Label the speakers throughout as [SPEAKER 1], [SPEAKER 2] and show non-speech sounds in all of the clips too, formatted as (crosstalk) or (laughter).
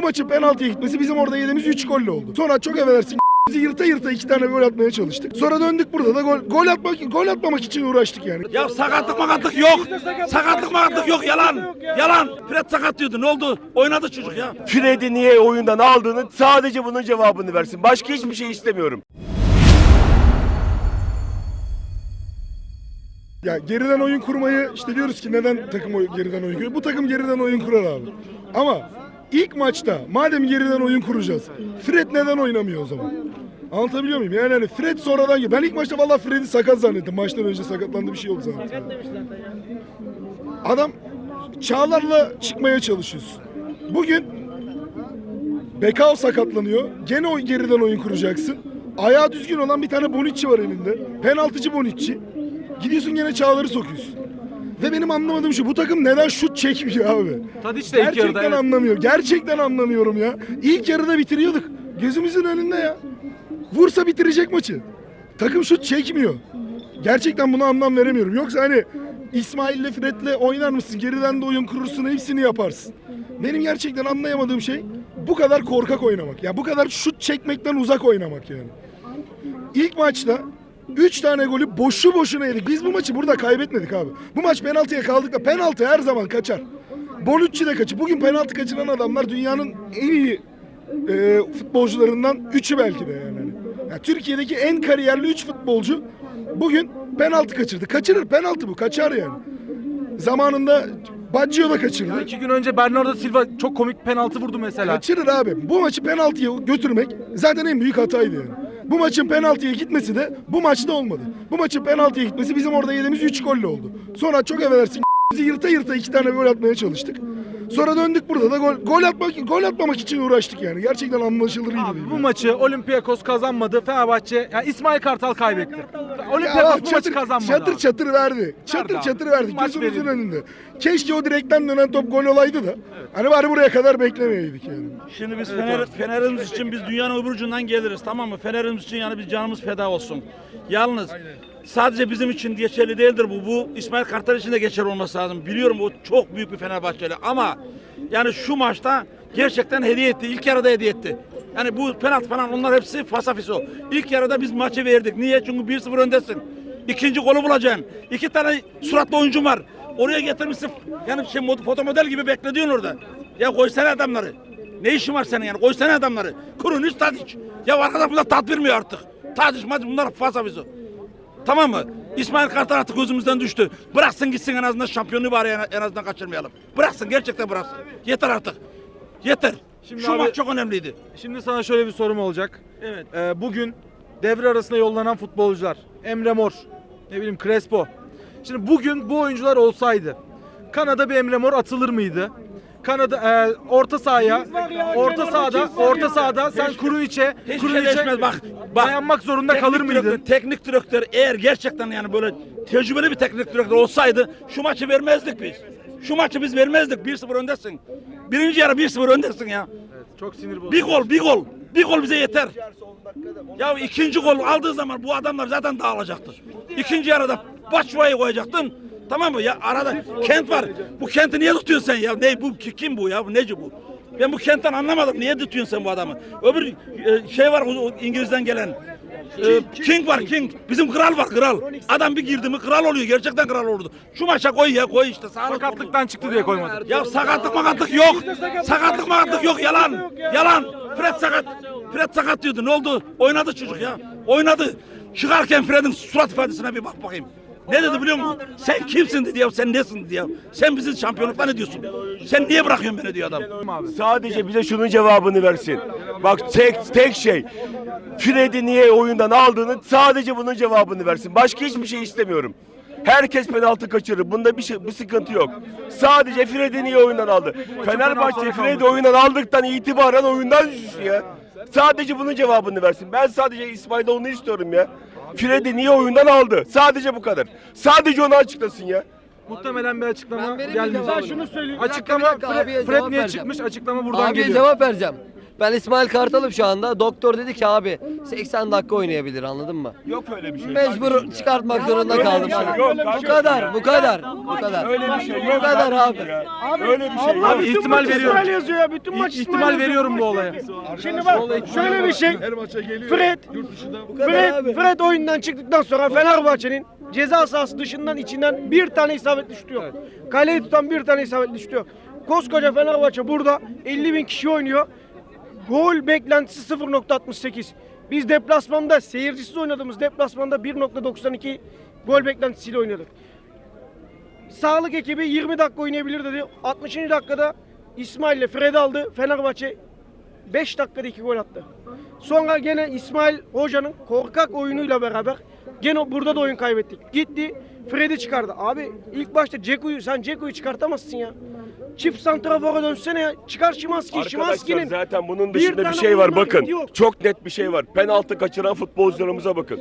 [SPEAKER 1] Bu maçın penaltıya gitmesi bizim orada yediğimiz 3 golle oldu. Sonra çok affedersin (laughs) bizi yırta yırta iki tane gol atmaya çalıştık. Sonra döndük burada da gol, gol atmak gol atmamak için uğraştık yani.
[SPEAKER 2] Ya sakatlık makatlık yok. Sakatlık makatlık yok yalan. Yalan. Fred sakat diyordu. Ne oldu? Oynadı çocuk ya.
[SPEAKER 3] Fred'i niye oyundan aldığını sadece bunun cevabını versin. Başka hiçbir şey istemiyorum.
[SPEAKER 1] Ya geriden oyun kurmayı işte diyoruz ki neden takım oy- geriden oyun kuruyor? Bu takım geriden oyun kurar abi. Ama ilk maçta madem geriden oyun kuracağız. Fred neden oynamıyor o zaman? Anlatabiliyor muyum? Yani hani Fred sonradan geliyor. Ben ilk maçta vallahi Fred'i sakat zannettim. Maçtan önce sakatlandı bir şey oldu zannettim. Adam Çağlar'la çıkmaya çalışıyorsun. Bugün Bekao sakatlanıyor. Gene o geriden oyun kuracaksın. Ayağı düzgün olan bir tane Bonucci var elinde. Penaltıcı Bonucci. Gidiyorsun gene Çağlar'ı sokuyorsun. Ve benim anlamadığım şu bu takım neden şut çekmiyor abi?
[SPEAKER 4] Tadiç de ilk
[SPEAKER 1] Gerçekten
[SPEAKER 4] yarıda evet.
[SPEAKER 1] anlamıyor. Gerçekten anlamıyorum ya. İlk yarıda bitiriyorduk. Gözümüzün önünde ya. Vursa bitirecek maçı. Takım şut çekmiyor. Gerçekten buna anlam veremiyorum. Yoksa hani İsmail'le Fred'le oynar mısın? Geriden de oyun kurursun, hepsini yaparsın. Benim gerçekten anlayamadığım şey bu kadar korkak oynamak. Ya bu kadar şut çekmekten uzak oynamak yani. İlk maçta 3 tane golü boşu boşuna yedik. Biz bu maçı burada kaybetmedik abi. Bu maç penaltıya kaldık da penaltı her zaman kaçar. Bonucci de kaçır. Bugün penaltı kaçıran adamlar dünyanın en iyi e, futbolcularından 3'ü belki de yani. Hani. Ya Türkiye'deki en kariyerli 3 futbolcu bugün penaltı kaçırdı. Kaçırır penaltı bu kaçar yani. Zamanında Baggio da kaçırdı.
[SPEAKER 4] İki gün önce Bernardo Silva çok komik penaltı vurdu mesela.
[SPEAKER 1] Kaçırır abi. Bu maçı penaltıya götürmek zaten en büyük hataydı yani. Bu maçın penaltıya gitmesi de bu maçta olmadı. Bu maçın penaltıya gitmesi bizim orada yediğimiz 3 golle oldu. Sonra çok bizi (laughs) yırta yırta iki tane gol atmaya çalıştık. Sonra döndük burada da gol, gol atmak gol atmamak için uğraştık yani. Gerçekten anlaşılır gibi
[SPEAKER 4] Abi
[SPEAKER 1] değil.
[SPEAKER 4] bu
[SPEAKER 1] yani.
[SPEAKER 4] maçı Olympiakos kazanmadı. Fenerbahçe, yani İsmail Kartal kaybetti.
[SPEAKER 1] Ya
[SPEAKER 4] Olympiakos bu maçı kazanmadı.
[SPEAKER 1] çatır
[SPEAKER 4] abi.
[SPEAKER 1] çatır verdi. Çatır
[SPEAKER 4] abi.
[SPEAKER 1] çatır verdi.
[SPEAKER 4] Maç
[SPEAKER 1] Gözümüzün
[SPEAKER 4] verildi.
[SPEAKER 1] önünde. Keşke o direkten dönen top gol olaydı da. Hani bari buraya kadar beklemeyeydik yani.
[SPEAKER 2] Şimdi biz Fener, Fener'imiz için biz dünyanın öbür ucundan geliriz tamam mı? Fener'imiz için yani biz canımız feda olsun. Yalnız sadece bizim için geçerli değildir bu. Bu İsmail Kartal için de geçerli olması lazım. Biliyorum o çok büyük bir Fenerbahçeli ama yani şu maçta gerçekten hediye etti. İlk yarıda hediye etti. Yani bu penaltı falan onlar hepsi fasafiso. İlk yarıda biz maçı verdik. Niye? Çünkü 1-0 öndesin. İkinci golü bulacaksın. İki tane suratlı oyuncun var. Oraya getirmişsin. Yani şey foto model gibi beklediyorsun orada. Ya koysana adamları. Ne işin var senin yani? Koysana adamları. Kurun Tadiç. Ya arkadaş bunlar tat vermiyor artık. Tadiç maç bunlar fasafiso. Tamam mı? İsmail Kartal artık gözümüzden düştü. Bıraksın gitsin en azından şampiyonu bari en, en azından kaçırmayalım. Bıraksın gerçekten bıraksın. Yeter artık. Yeter.
[SPEAKER 4] Şimdi
[SPEAKER 2] Şu
[SPEAKER 4] abi-
[SPEAKER 2] maç çok önemliydi.
[SPEAKER 4] Şimdi sana şöyle bir sorum olacak.
[SPEAKER 2] Evet.
[SPEAKER 4] Ee, bugün devre arasında yollanan futbolcular. Emre Mor, ne bileyim Crespo. Şimdi bugün bu oyuncular olsaydı Kanada bir Emre Mor atılır mıydı? Kanada e, orta sahaya, orta sahada, orta sahada sen
[SPEAKER 2] Hiçbir şey
[SPEAKER 4] Kuruniç'e
[SPEAKER 2] değişmez bak. bak
[SPEAKER 4] dayanmak zorunda kalır mıydın?
[SPEAKER 2] direktör- teknik direktör eğer gerçekten yani böyle tecrübeli bir teknik direktör olsaydı şu maçı vermezdik biz. Şu maçı biz vermezdik. 1-0 öndesin. Birinci yarı 1-0 öndesin ya.
[SPEAKER 4] Çok sinir bozucu.
[SPEAKER 2] Bir gol, bir gol. Bir gol bize yeter. Ya ikinci gol aldığı zaman bu adamlar zaten dağılacaktı. İkinci yarıda başvayı koyacaktın. Tamam mı? Ya arada kent var. Bu kenti niye tutuyorsun sen ya? Ne bu ki- kim bu ya? Bu neci bu? Ben bu kentten anlamadım. Niye tutuyorsun sen bu adamı? Öbür e, şey var o- o İngiliz'den gelen. E, King var King. Bizim kral var kral. Adam bir girdi mi kral oluyor. Gerçekten kral olurdu. Şu maça koy ya koy işte. Oldu.
[SPEAKER 4] Sakatlıktan çıktı diye koymadı.
[SPEAKER 2] Ya sakatlık makatlık yok. Sakatlık makatlık yok. Yalan. Yalan. Fred sakat. Fred sakat diyordu. Ne oldu? Oynadı çocuk ya. Oynadı. Çıkarken Fred'in surat ifadesine bir bak bakayım. Ne dedi biliyor musun? Sen kimsin dedi ya. Sen nesin dedi ya. Sen bizi şampiyonlukla ne diyorsun? Sen niye bırakıyorsun beni diyor adam.
[SPEAKER 3] Sadece bize şunun cevabını versin. Bak tek tek şey. Fred'i niye oyundan aldığını sadece bunun cevabını versin. Başka hiçbir şey istemiyorum. Herkes penaltı kaçırır. Bunda bir şey bir sıkıntı yok. Sadece Fred'i niye oyundan aldı? Fenerbahçe Fred'i oyundan aldıktan itibaren oyundan düştü ya. Sadece bunun cevabını versin. Ben sadece İsmail'de onu istiyorum ya. Fred'i niye oyundan aldı? Sadece bu kadar. Sadece onu açıklasın ya.
[SPEAKER 4] Muhtemelen bir açıklama gelmeyecek.
[SPEAKER 5] Ben şunu söyleyeyim.
[SPEAKER 4] Açıklama Fred, Fred niye
[SPEAKER 5] vereceğim.
[SPEAKER 4] çıkmış? Açıklama buradan
[SPEAKER 5] Abiye
[SPEAKER 4] geliyor.
[SPEAKER 5] cevap vereceğim. Ben İsmail Kartal'ım şu anda. Doktor dedi ki abi 80 dakika oynayabilir anladın mı?
[SPEAKER 3] Yok öyle bir şey.
[SPEAKER 5] Mecbur çıkartmak zorunda
[SPEAKER 3] öyle
[SPEAKER 5] kaldım.
[SPEAKER 3] bir şey yok
[SPEAKER 5] Bu
[SPEAKER 3] kardeşim
[SPEAKER 5] kadar, bu kadar, bu kadar.
[SPEAKER 3] Öyle bir şey
[SPEAKER 5] Bu
[SPEAKER 3] yok.
[SPEAKER 5] kadar abi.
[SPEAKER 3] Öyle bir şey yok.
[SPEAKER 4] Abi ihtimal veriyorum.
[SPEAKER 6] yazıyor ya. Bütün maç
[SPEAKER 4] İ- ihtimal veriyorum bu olaya.
[SPEAKER 6] Şimdi bak şöyle bir şey.
[SPEAKER 1] Her maça geliyor.
[SPEAKER 6] Fred, Fred,
[SPEAKER 5] abi.
[SPEAKER 6] Fred oyundan çıktıktan sonra Fenerbahçe'nin ceza sahası dışından içinden bir tane isabetli şutu yok. Kaleyi tutan bir tane isabetli şutu yok. Koskoca Fenerbahçe burada 50 bin kişi oynuyor. Gol beklentisi 0.68. Biz deplasmanda seyircisiz oynadığımız deplasmanda 1.92 gol beklentisiyle oynadık. Sağlık ekibi 20 dakika oynayabilir dedi. 60. dakikada İsmail ile Fred aldı. Fenerbahçe 5 dakikada 2 gol attı. Sonra gene İsmail Hoca'nın korkak oyunuyla beraber gene burada da oyun kaybettik. Gitti Fred'i çıkardı. Abi ilk başta Ceku'yu sen Ceku'yu çıkartamazsın ya. Çift santrafora dönsene ya. Çıkar Şimanski.
[SPEAKER 3] Arkadaşlar
[SPEAKER 6] Şimanski'nin
[SPEAKER 3] zaten bunun
[SPEAKER 6] bir
[SPEAKER 3] dışında bir
[SPEAKER 6] tane
[SPEAKER 3] şey var bakın.
[SPEAKER 6] yok.
[SPEAKER 3] Çok net bir şey var. Penaltı kaçıran futbolcularımıza bakın.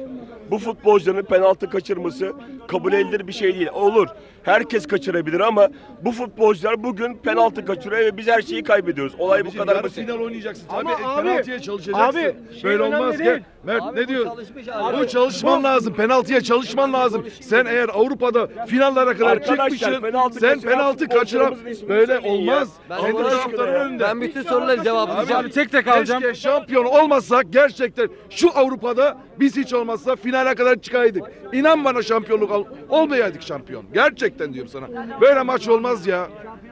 [SPEAKER 3] Bu futbolcuların penaltı kaçırması kabul edilir bir şey değil. Olur. Herkes kaçırabilir ama bu futbolcular bugün penaltı kaçırıyor ve biz her şeyi kaybediyoruz. Olay bu kadar
[SPEAKER 1] Yarı
[SPEAKER 3] basit.
[SPEAKER 1] final oynayacaksın.
[SPEAKER 6] Ama
[SPEAKER 1] Tabii
[SPEAKER 6] abi-
[SPEAKER 1] penaltıya çalışacaksın.
[SPEAKER 6] abi, şey
[SPEAKER 1] Böyle
[SPEAKER 6] önemli
[SPEAKER 1] olmaz
[SPEAKER 6] değil.
[SPEAKER 1] ki. Mert
[SPEAKER 5] Abi
[SPEAKER 1] ne
[SPEAKER 5] bu
[SPEAKER 1] diyor?
[SPEAKER 5] çalışmış abi.
[SPEAKER 1] Bu çalışman lazım. Penaltıya çalışman lazım. Sen eğer Avrupa'da finallere kadar
[SPEAKER 3] Arkadaşlar,
[SPEAKER 1] çıkmışsın.
[SPEAKER 3] penaltı
[SPEAKER 1] sen
[SPEAKER 3] kaçıran
[SPEAKER 1] penaltı kaçıran
[SPEAKER 3] futbolcularımızın ismini
[SPEAKER 1] böyle
[SPEAKER 3] söyleyin ya.
[SPEAKER 1] olmaz.
[SPEAKER 5] Ben
[SPEAKER 1] Kendi
[SPEAKER 5] Allah aşkına
[SPEAKER 1] taraftarın
[SPEAKER 3] ya.
[SPEAKER 1] önünde.
[SPEAKER 5] Ben bütün soruları cevaplayacağım.
[SPEAKER 4] Abi tek tek alacağım.
[SPEAKER 1] Keşke şampiyon olmasak gerçekten şu Avrupa'da biz hiç olmazsa finale kadar çıkaydık. İnan bana şampiyonluk al, olmayaydık şampiyon. Gerçekten diyorum sana. Böyle maç olmaz ya.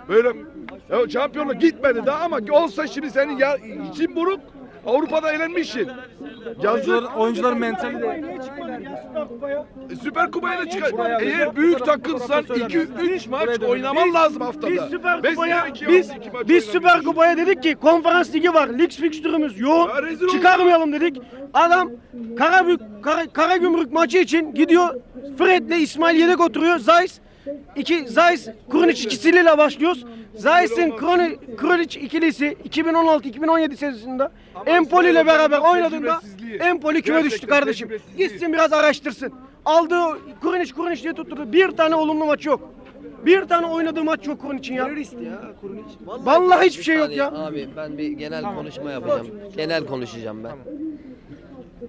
[SPEAKER 1] Böyle ya şampiyonluk gitmedi daha ama olsa şimdi senin ya, için buruk. Avrupa'da elenmişsin. Yazık.
[SPEAKER 4] Oyuncuların, oyuncuların mentali de
[SPEAKER 6] Kupa'ya?
[SPEAKER 1] E, Süper Kupa'ya da çıkar.
[SPEAKER 4] Buraya-
[SPEAKER 1] Eğer büyük takımsan 2-3 maç oynaman lazım haftada.
[SPEAKER 6] Biz Süper
[SPEAKER 1] Biz
[SPEAKER 6] Kupa'ya
[SPEAKER 1] iki-
[SPEAKER 6] biz
[SPEAKER 1] iki maç
[SPEAKER 6] biz. Süper Kupa'ya dedik ki konferans ligi var. Lig fikstürümüz yoğun.
[SPEAKER 1] Ya rezil olduk.
[SPEAKER 6] Çıkarmayalım dedik. Adam Karabük Kara, Karagümrük maçı için gidiyor. Fred'le İsmail yedek oturuyor. Zayis iki Zayis Krunic ikisiyle başlıyoruz. Zayis'in Kroni- Krunic ikilisi 2016-2017 sezonunda Empoli ile beraber oynadığında. Empoli küme düştü kardeşim. Gitsin biraz araştırsın. Aldığı Krunic Krunic diye tutturdu. Bir tane olumlu maçı yok. Bir tane oynadığı maç yok Krunic'in ya. Vallahi hiçbir şey yok ya.
[SPEAKER 5] Abi ben bir genel konuşma yapacağım. Genel konuşacağım ben.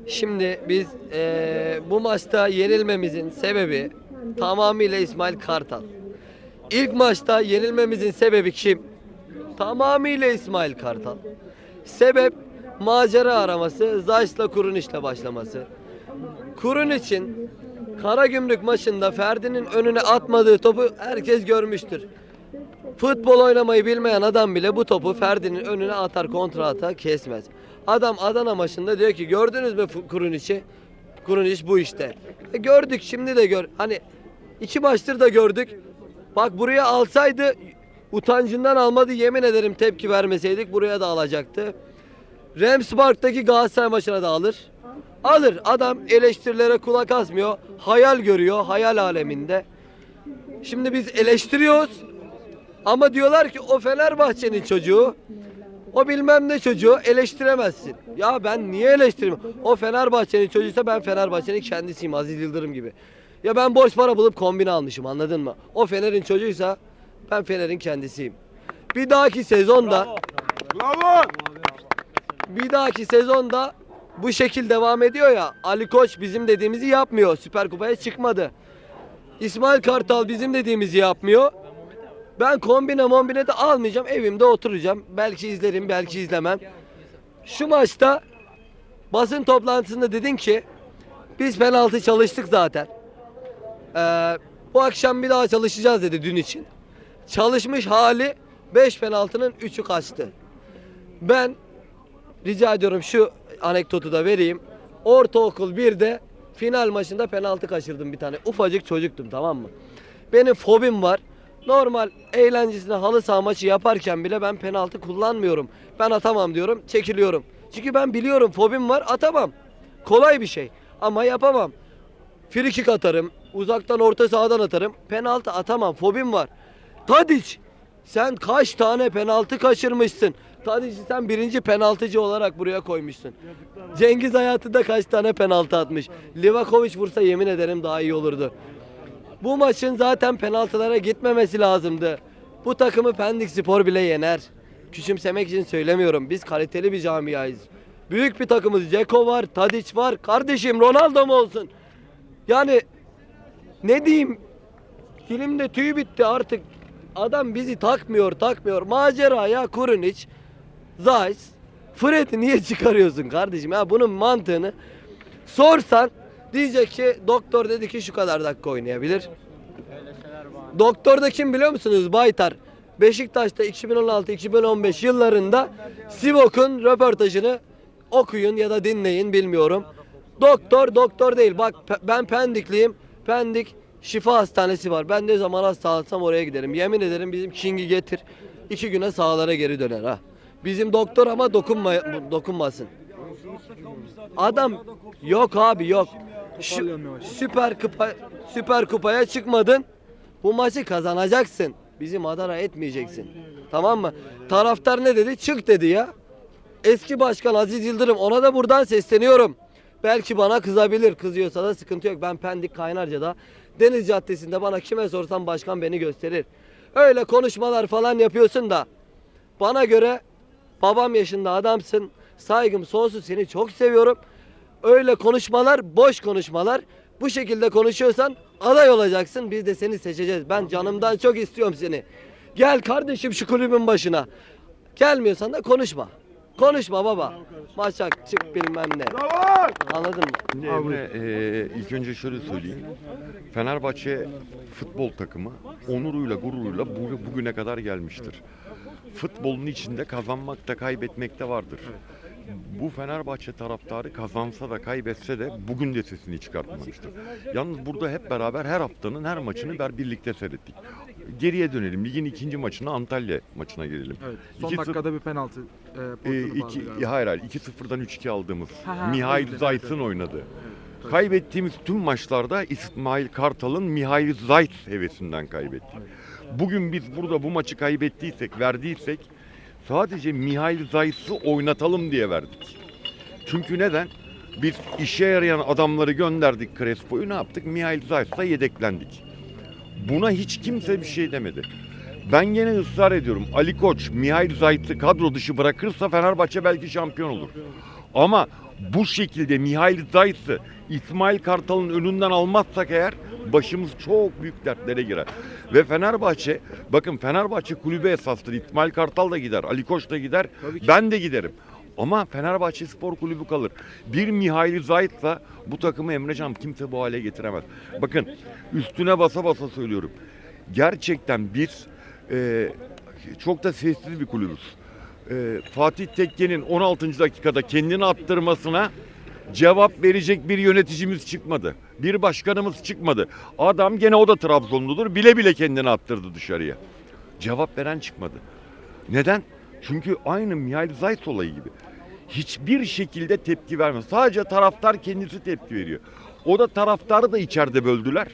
[SPEAKER 5] Şimdi biz eee, bu maçta yenilmemizin sebebi tamamıyla İsmail Kartal. İlk maçta yenilmemizin sebebi kim? Tamamıyla İsmail Kartal. Sebep macera araması, Zayt'la Kuruniş'le başlaması. Kurun için Karagümrük maçında Ferdi'nin önüne atmadığı topu herkes görmüştür. Futbol oynamayı bilmeyen adam bile bu topu Ferdi'nin önüne atar kontra atar kesmez. Adam Adana maçında diyor ki gördünüz mü Fu- Kuruniç'i? Kuruniç bu işte. E gördük şimdi de gör. Hani iki maçtır da gördük. Bak buraya alsaydı utancından almadı yemin ederim tepki vermeseydik buraya da alacaktı. Remsburg'daki Galatasaray maçına da alır. Alır. Adam eleştirilere kulak asmıyor. Hayal görüyor. Hayal aleminde. Şimdi biz eleştiriyoruz. Ama diyorlar ki o Fenerbahçe'nin çocuğu. O bilmem ne çocuğu eleştiremezsin. Ya ben niye eleştireyim? O Fenerbahçe'nin çocuğuysa ben Fenerbahçe'nin kendisiyim Aziz Yıldırım gibi. Ya ben borç para bulup kombine almışım anladın mı? O Fener'in çocuğuysa ben Fener'in kendisiyim. Bir dahaki sezonda
[SPEAKER 3] Bravo.
[SPEAKER 5] bir dahaki sezonda bu şekil devam ediyor ya. Ali Koç bizim dediğimizi yapmıyor. Süper Kupa'ya çıkmadı. İsmail Kartal bizim dediğimizi yapmıyor. Ben kombine mombine de almayacağım. Evimde oturacağım. Belki izlerim, belki izlemem. Şu maçta basın toplantısında dedin ki biz penaltı çalıştık zaten. Ee, bu akşam bir daha çalışacağız dedi dün için. Çalışmış hali 5 penaltının 3'ü kaçtı. Ben rica ediyorum şu anekdotu da vereyim. Ortaokul 1'de final maçında penaltı kaçırdım bir tane. Ufacık çocuktum tamam mı? Benim fobim var. Normal eğlencesine halı saha maçı yaparken bile ben penaltı kullanmıyorum. Ben atamam diyorum, çekiliyorum. Çünkü ben biliyorum fobim var, atamam. Kolay bir şey ama yapamam. Free atarım, uzaktan orta sahadan atarım. Penaltı atamam, fobim var. Tadiç, sen kaç tane penaltı kaçırmışsın? Tadic'i sen birinci penaltıcı olarak buraya koymuşsun. Cengiz hayatında kaç tane penaltı atmış? Livakovic vursa yemin ederim daha iyi olurdu. Bu maçın zaten penaltılara gitmemesi lazımdı. Bu takımı Pendik Spor bile yener. küçümsemek için söylemiyorum. Biz kaliteli bir camiayız. Büyük bir takımız. Ceko var, Tadiç var. Kardeşim Ronaldo mu olsun? Yani ne diyeyim? Dilimde tüy bitti artık. Adam bizi takmıyor, takmıyor. Macera ya Kurunic, Zeiss, Fred'i niye çıkarıyorsun kardeşim? Ya bunun mantığını sorsan diyecek ki doktor dedi ki şu kadar dakika oynayabilir. Doktor da kim biliyor musunuz? Baytar. Beşiktaş'ta 2016-2015 yıllarında Sivok'un röportajını okuyun ya da dinleyin bilmiyorum. Doktor doktor değil. Bak ben Pendikliyim. Pendik şifa hastanesi var. Ben ne zaman hastalansam oraya giderim. Yemin ederim bizim King'i getir. iki güne sahalara geri döner ha. Bizim doktor ama dokunma dokunmasın. Adam yok abi yok. Şu, süper kupa süper kupaya çıkmadın. Bu maçı kazanacaksın. Bizi madara etmeyeceksin. Tamam mı? Taraftar ne dedi? Çık dedi ya. Eski başkan Aziz Yıldırım ona da buradan sesleniyorum. Belki bana kızabilir. Kızıyorsa da sıkıntı yok. Ben Pendik Kaynarca'da Deniz Caddesi'nde bana kime sorsam başkan beni gösterir. Öyle konuşmalar falan yapıyorsun da bana göre babam yaşında adamsın. Saygım sonsuz seni çok seviyorum. Öyle konuşmalar boş konuşmalar. Bu şekilde konuşuyorsan aday olacaksın. Biz de seni seçeceğiz. Ben canımdan çok istiyorum seni. Gel kardeşim şu kulübün başına. Gelmiyorsan da konuşma. Konuşma baba. Maça çık bilmem ne. Anladın mı?
[SPEAKER 7] Emre e, ilk önce şöyle söyleyeyim. Fenerbahçe futbol takımı onuruyla gururuyla bu- bugüne kadar gelmiştir. Futbolun içinde kazanmak da kaybetmek de vardır. Bu Fenerbahçe taraftarı kazansa da kaybetse de bugün de sesini çıkartmamıştır. Yalnız burada hep beraber her haftanın her maçını ber birlikte seyrettik. Geriye dönelim. Ligin ikinci maçına Antalya maçına gelelim.
[SPEAKER 4] Evet. Son
[SPEAKER 7] 2-0
[SPEAKER 4] dakikada bir penaltı e,
[SPEAKER 7] e, iki, hayır hayır 2-0'dan 3-2 aldığımız
[SPEAKER 4] Ha, ha,
[SPEAKER 7] Mihail Zayt'ın
[SPEAKER 4] evet.
[SPEAKER 7] oynadı. Kaybettiğimiz tüm maçlarda İsmail Kartal'ın Mihail Zayt hevesinden kaybettik. Bugün biz burada bu maçı kaybettiysek, verdiysek sadece Mihail Zayt'ı oynatalım diye verdik. Çünkü neden? Biz işe yarayan adamları gönderdik Crespo'yu ne yaptık? Mihail Zayt'la yedeklendik. Buna hiç kimse bir şey demedi. Ben gene ısrar ediyorum. Ali Koç, Mihail Zayt'ı kadro dışı bırakırsa Fenerbahçe belki şampiyon olur. Ama bu şekilde Mihail Zayt'ı İsmail Kartal'ın önünden almazsak eğer başımız çok büyük dertlere girer. Ve Fenerbahçe, bakın Fenerbahçe kulübe esastır. İsmail Kartal da gider, Ali Koç da gider, ben de giderim. Ama Fenerbahçe Spor Kulübü kalır. Bir Mihail Zayt'la bu takımı Emrecan kimse bu hale getiremez. Bakın üstüne basa basa söylüyorum. Gerçekten biz e, çok da sessiz bir kulübüz. E, Fatih Tekke'nin 16. dakikada kendini attırmasına cevap verecek bir yöneticimiz çıkmadı. Bir başkanımız çıkmadı. Adam gene o da Trabzonludur. Bile bile kendini attırdı dışarıya. Cevap veren çıkmadı. Neden? Çünkü aynı Mihail Zayt olayı gibi. Hiçbir şekilde tepki vermez. Sadece taraftar kendisi tepki veriyor. O da taraftarı da içeride böldüler.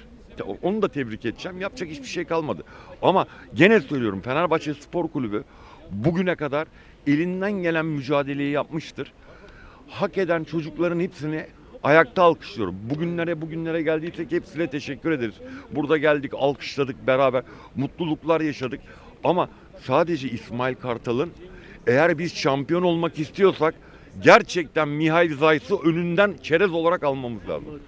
[SPEAKER 7] Onu da tebrik edeceğim. Yapacak hiçbir şey kalmadı. Ama gene söylüyorum Fenerbahçe Spor Kulübü bugüne kadar elinden gelen mücadeleyi yapmıştır. Hak eden çocukların hepsini ayakta alkışlıyorum. Bugünlere bugünlere geldiysek hepsine teşekkür ederiz. Burada geldik, alkışladık beraber, mutluluklar yaşadık. Ama sadece İsmail Kartal'ın eğer biz şampiyon olmak istiyorsak gerçekten Mihail Zayt'ı önünden çerez olarak almamız lazım.